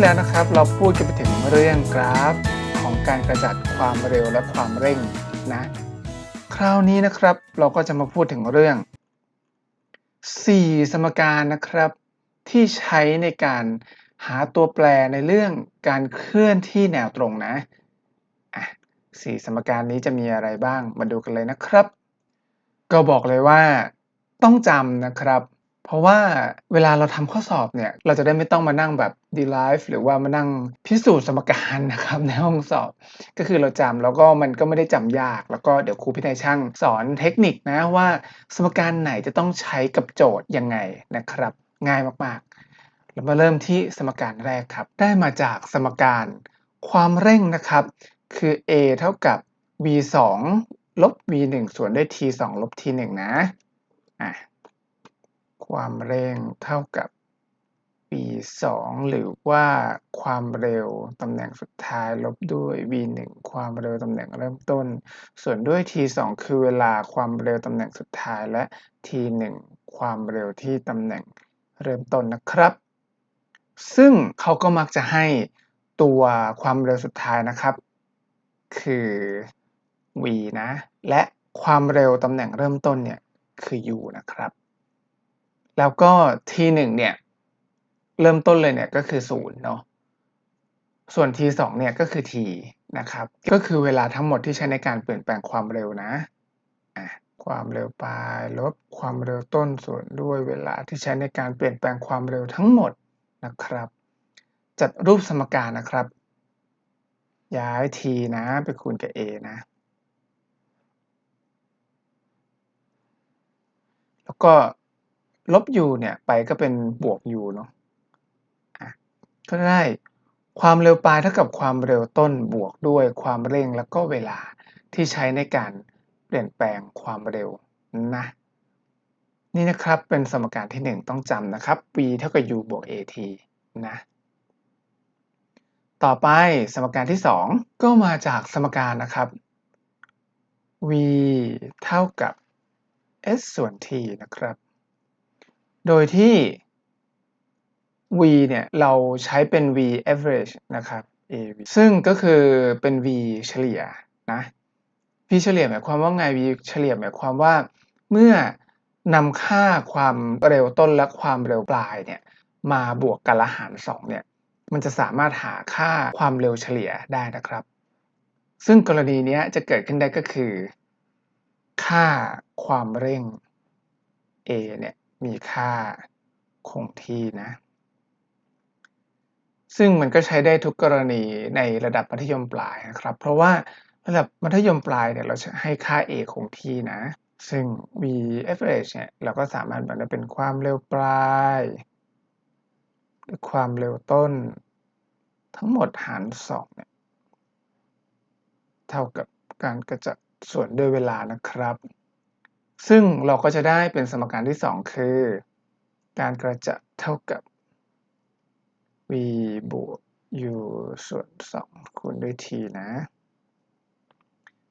ที่แล้วนะครับ เราพูดกันไปถึงเรื่องกราฟของการกระจัดความเร็วและความเร่งนะ คราวนี้นะครับเราก็จะมาพูดถึงเรื่อง 4 สมการนะครับ ที่ใช้ในการหาตัวแปรในเรื่องการเคลื่อนที่แนวตรงนะอะสี่สมการนี้จะมีอะไรบ้างมาดูกันเลยนะครับ ก็บอกเลยว่า ต้องจำนะครับ เพราะว่าเวลาเราทำข้อสอบเนี่ย เราจะได้ไม่ต้องมานั่งแบบ derive หรือว่ามานั่งพิสูจน์สมการนะครับในห้องสอบ ก็คือเราจำแล้วก็มันก็ไม่ได้จำยาก แล้วก็เดี๋ยวครูพินัยช่างสอนเทคนิคนะว่าสมการไหนจะต้องใช้กับโจทย์ยังไงนะครับ ง่ายมากๆ เรามาเริ่มที่สมการแรกครับ ได้มาจากสมการความเร่งนะครับ คือ a เท่ากับ v 2ลบ v 1ส่วนด้วย t 2ลบ t 1นะอะ ความเร่งเท่ากับ v 2หรือว่าความเร็วตำแหน่งสุดท้ายลบด้วย v 1ความเร็วตำแหน่งเริ่มต้น ส่วนด้วย t 2คือเวลาความเร็วตำแหน่งสุดท้ายและ t 1ความเร็วที่ตำแหน่งเริ่มต้นนะครับ ซึ่งเขาก็มักจะให้ตัวความเร็วสุดท้ายนะครับ คือ v นะ และความเร็วตำแหน่งเริ่มต้นเนี่ยคือ u นะครับ แล้วก็ t 1เนี่ย เริ่มต้นเลยเนี่ยก็คือ0เนาะส่วน t 2เนี่ยก็คือ t นะครับ ก็คือเวลาทั้งหมดที่ใช้ในการเปลี่ยนแปลงความเร็วนะอะความเร็วปลายลบความเร็วต้นส่วนด้วยเวลาที่ใช้ในการเปลี่ยนแปลงความเร็วทั้งหมดนะครับ จัดรูปสมการนะครับ ย้าย t นะไปคูณกับ a นะ แล้วก็ ลบ u เนี่ยไปก็เป็นบวก u เนาะก็ได้ความเร็วปลายเท่ากับความเร็วต้นบวกด้วยความเร่งแล้วก็เวลาที่ใช้ในการเปลี่ยนแปลงความเร็วนะนี่นะครับเป็นสมการที่ 1 ต้องจำนะครับ v เท่ากับ u บวก at นะต่อไปสมการที่ 2 ก็มาจากสมการนะครับ v เท่ากับ s ส่วน t นะครับ โดยที่ v เนี่ยเราใช้เป็น v average นะครับ av ซึ่งก็คือเป็น v เฉลี่ยนะ v เฉลี่ยหมายความว่าไง v เฉลี่ยหมายความว่า เมื่อนำค่าความเร็วต้นและความเร็วปลายเนี่ยมาบวกกันละหาร2เนี่ยมันจะสามารถหาค่าความเร็วเฉลี่ยได้นะครับ ซึ่งกรณีนี้จะเกิดขึ้นได้ก็คือ ค่าความเร่ง a เนี่ย มีค่าคงที่นะ ซึ่งมันก็ใช้ได้ทุกกรณีในระดับมัธยมปลายนะครับ เพราะว่าระดับมัธยมปลายเนี่ยเราจะให้ค่า a คงที่นะ ซึ่ง v average เนี่ยเราก็สามารถแบ่งได้เป็นความเร็วปลายหรือความเร็วต้น ทั้งหมดหาร2เนี่ยเท่ากับการกระจัดส่วนด้วยเวลานะครับ ซึ่งเราก็จะได้เป็นสมการที่ 2 คือ การกระจัดเท่ากับ v บวก u ส่วน 2 คูณด้วย t นะ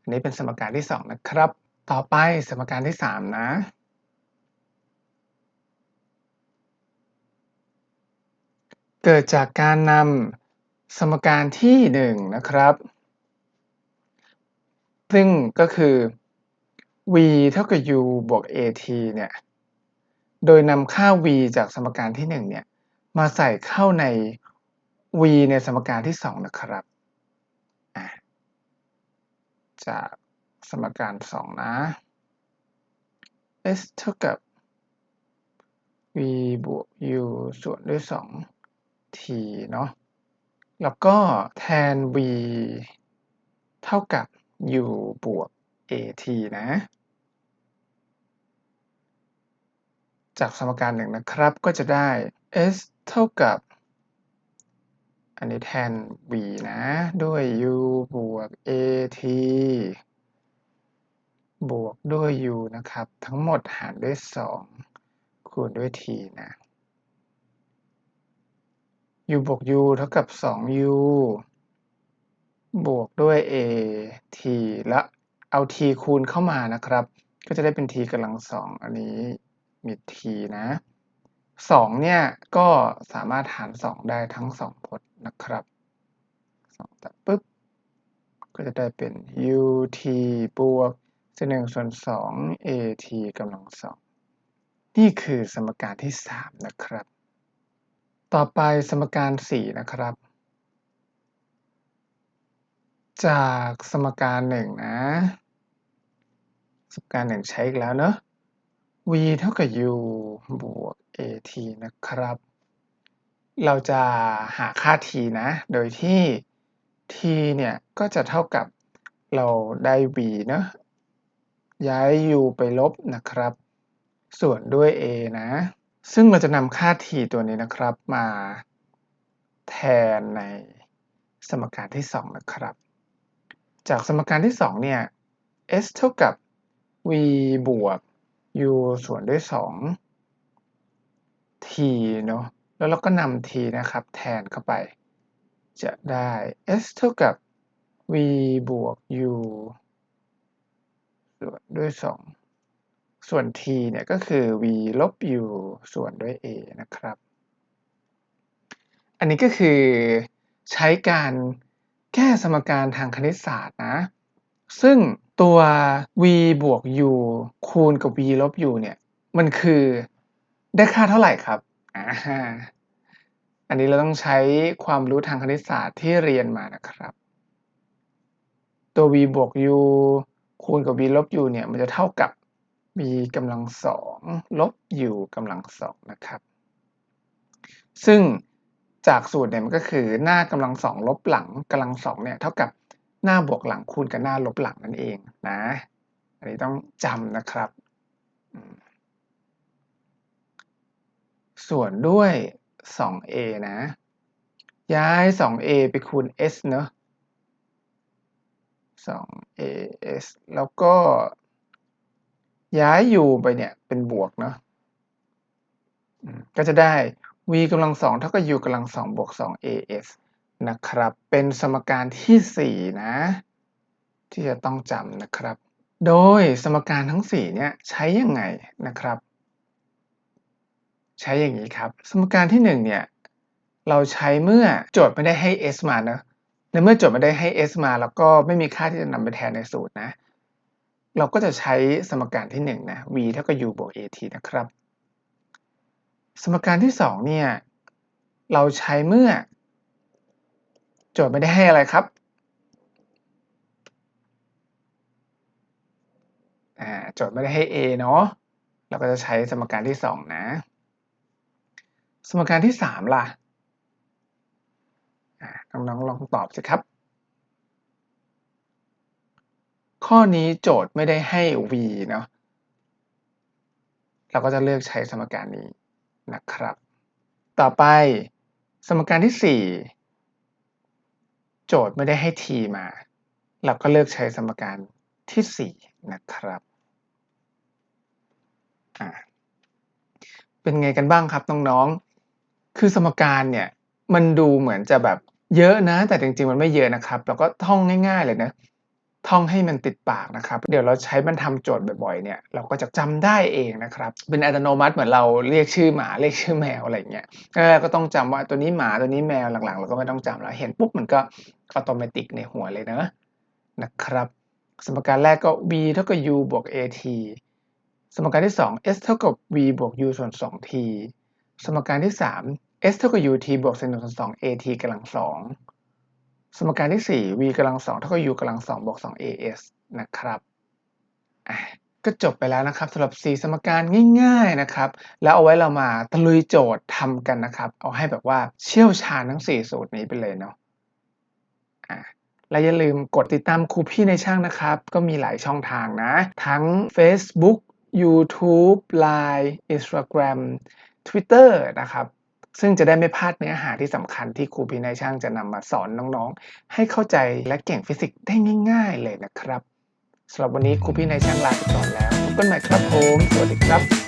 อันนี้เป็นสมการที่ 2 นะครับ ต่อไปสมการที่ 3 นะ เกิดจากการนำสมการที่ 1 นะครับ ซึ่งก็คือ v เท่ากับ u บวก at เนี่ย โดยนำค่า v จากสมการที่ 1 เนี่ย มาใส่เข้าใน v ในสมการที่ 2 นะครับ จากสมการ 2 นะ s เท่ากับ v บวก u ส่วนด้วย 2 t เนาะ แล้วก็แทน v เท่ากับ u บวก at นะ จากสมการหนึ่งนะครับ ก็จะได้ s เท่ากับ อันนี้แทน v นะ ด้วย u บวก at บวกด้วย u นะครับ ทั้งหมดหารด้วย 2 คูณด้วย t นะ u บวก u เท่ากับ 2u บวกด้วย a t และเอา t คูณเข้ามานะครับ ก็จะได้เป็น t กำลังสองอันนี้ มิดทีนะ2เนี่ยก็สามารถหาร2ได้ทั้ง2พจน์นะครับ2ตัดปุ๊บ ก็จะได้เป็น ut บวกเศษ1ส่วน2 at กำลัง2นี่คือสมการที่3นะครับ ต่อไปสมการ4นะครับ จากสมการ1นะ สมการ1ใช้อีกแล้วเนอะ v เท่ากับ u บวก at นะครับ เราจะหาค่า t นะ โดยที่ t เนี่ย ก็จะเท่ากับเราได้ v เนอะย้าย u ไปลบนะครับ ส่วนด้วย a นะ ซึ่งเราจะนำค่า t ตัวนี้นะครับมาแทนในสมการที่ 2 นะครับ จากสมการที่ 2 เนี่ย s เท่ากับ v บวก u ส่วนด้วย2 t เนอะแล้วเราก็นำ t นะครับ แทนเข้าไป จะได้ s เท่ากับ v บวก u ส่วนด้วย 2 ส่วน t เนี่ยก็คือ v ลบ u ส่วนด้วย a นะครับ อันนี้ก็คือใช้การแก้สมการทางคณิตศาสตร์นะ ซึ่งตัว v บวก u คูณกับ v ลบ u เนี่ย มันคือได้ค่าเท่าไหร่ครับ อันนี้เราต้องใช้ความรู้ทางคณิตศาสตร์ที่เรียนมานะครับ ตัว v บวก u คูณกับ v ลบ u เนี่ย มันจะเท่ากับ v กำลังสองลบ u กำลังสองนะครับ ซึ่งจากสูตรเนี่ยมันก็คือหน้ากำลังสองลบหลังกำลังสองเนี่ยเท่ากับ หน้าบวกหลังคูณกับหน้าลบหลังนั่นเองนะ อันนี้ต้องจำนะครับ ส่วนด้วย 2a นะ ย้าย 2a ไปคูณ s เนอะ 2as แล้วก็ ย้าย u ไปเนี่ย เป็นบวกเนาะก็จะได้ v กำลังสองเท่ากับ u กำลังสองบวก 2as นะครับ เป็นสมการที่ 4 นะ ที่จะต้องจำนะครับ โดยสมการทั้ง 4 เนี่ยใช้ยังไงนะครับ ใช้อย่างนี้ครับ สมการที่ 1 เนี่ยเราใช้เมื่อโจทย์ไม่ได้ให้ s มานะในเมื่อโจทย์ไม่ได้ให้ s มา แล้วก็ไม่มีค่าที่จะนำไปแทนในสูตรนะ เราก็จะใช้สมการที่1นะ v เท่ากับ u บวก at นะครับ สมการที่2เนี่ยเราใช้เมื่อ โจทย์ไม่ได้ให้อะไรครับโจทย์ไม่ได้ให้ a เนาะเราก็จะใช้สมการที่ 2 นะ สมการที่ 3 ล่ะน้องๆลองตอบสิครับ ข้อนี้โจทย์ไม่ได้ให้ v เนาะเราก็จะเลือกใช้สมการนี้นะครับ ต่อไปสมการที่ 4 โจทย์ไม่ได้ให้ t มา เราก็เลือกใช้สมการที่ 4 นะครับเป็นไงกันบ้างครับน้องๆ คือสมการเนี่ยมันดูเหมือนจะแบบเยอะนะ แต่จริงๆมันไม่เยอะนะครับเราก็ท่องง่าย ๆ เลยนะ ท่องให้มันติดปากนะครับ เดี๋ยวเราใช้มันทำโจทย์บ่อยๆเนี่ยเราก็จะจำได้เองนะครับ เป็นอัตโนมัติเหมือนเราเรียกชื่อหมาเรียกชื่อแมวอะไรเงี้ยก็ต้องจำว่าตัวนี้หมาตัวนี้แมวหลังๆ เราก็ไม่ต้องจำแล้ว เห็นปุ๊บมันก็อัตโนมัติในหัวเลยนะนะครับ สมการแรกก็ v เท่ากับ u บวก at สมการที่ 2 s เท่ากับ v บวก u ส่วน 2t สมการที่ 3 s เท่ากับ ut บวกเศษ1ส่วน2 at กำลัง2 สมการที่ 4 v กำลัง2เท่ากับ u กำลัง2บวก 2as นะครับก็จบไปแล้วนะครับสำหรับ 4 สมการง่าย ๆนะครับ แล้วเอาไว้เรามาตะลุยโจทย์ทำกันนะครับ เอาให้แบบว่าเชี่ยวชาญทั้ง 4 สูตรนี้ไปเลยเนาะและอย่าลืมกดติดตามครูพี่ในช่างนะครับ ก็มีหลายช่องทางนะ ทั้ง Facebook YouTube Line Instagram Twitter นะครับ ซึ่งจะได้ไม่พลาดเนื้อหาที่สำคัญที่ครูพี่นายช่างจะนำมาสอนน้องๆ ให้เข้าใจและเก่งฟิสิกส์ได้ง่าย ๆ เลยนะครับสำหรับวันนี้ครูพี่นายช่างลาไปก่อนแล้วพบกันใหม่ครับผม สวัสดีครับ